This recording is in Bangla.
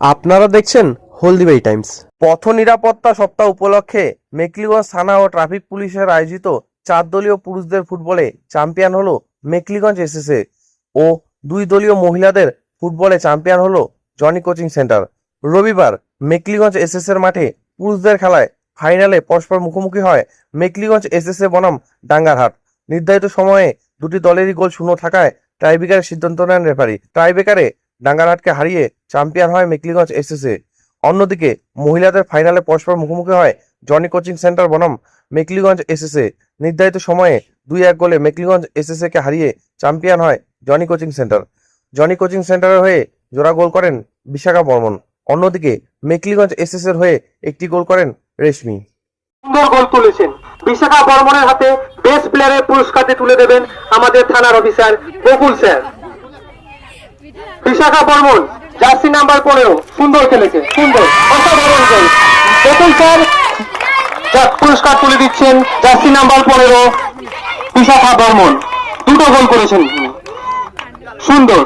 আপনারা দেখছেন হলদিবাই টাইমস। পথ নিরাপত্তা সপ্তাহ উপলক্ষে মেকলিগঞ্জ থানা ও ট্রাফিক পুলিশের আয়োজিত চার দলীয় পুরুষদের ফুটবলে চ্যাম্পিয়ন হলো মেকলিগঞ্জ এসএসএ ও দুই দলীয় মহিলাদের ফুটবলে চ্যাম্পিয়ন হলো জনি কোচিং সেন্টার। রবিবার মেকলিগঞ্জ এসএস এর মাঠে পুরুষদের খেলায় ফাইনালে পরস্পর মুখোমুখি হয় মেকলিগঞ্জ এসএসএ বনাম ডাঙ্গারহাট। নির্ধারিত সময়ে দুটি দলেরই গোল শূন্য থাকায় টাইব্রেকারের সিদ্ধান্ত নেন রেফারি। টাইব্রেকারে ডাঙ্গারহাটকে হারিয়ে চ্যাম্পিয়ন হয় মেকলিগঞ্জ এসএসএ। অন্যদিকে মহিলাদের ফাইনালে পরস্পর মুখোমুখি হয় জনি কোচিং সেন্টার বনাম মেকলিগঞ্জ এসএসএ। নির্ধারিত সময়ে দুই এক গোলে মেকলিগঞ্জ এসএসএ কে হারিয়ে চ্যাম্পিয়ন হয় Johnny coaching centre. Johnny coaching সেন্টারের হয়ে জোড়া গোল করেন বিশাখা বর্মন। অন্যদিকে মেকলিগঞ্জ এসএস এর হয়ে একটি গোল করেন রেশমি। সুন্দর গোল তুলেছেন। বিশাখা বর্মনের হাতে বেস্ট প্লেয়ারের পুরস্কারটি তুলে দেবেন আমাদের থানার officer Bakul sir. Bishakha Barman jersey number পনেরো, সুন্দর খেলেছে, সুন্দর, অসাধারণ খেল প্রথম স্যার পুরস্কার তুলে দিচ্ছেন জার্সি নাম্বার পনেরো বিশাখা বর্মন দুটো গোল করেছেন সুন্দর।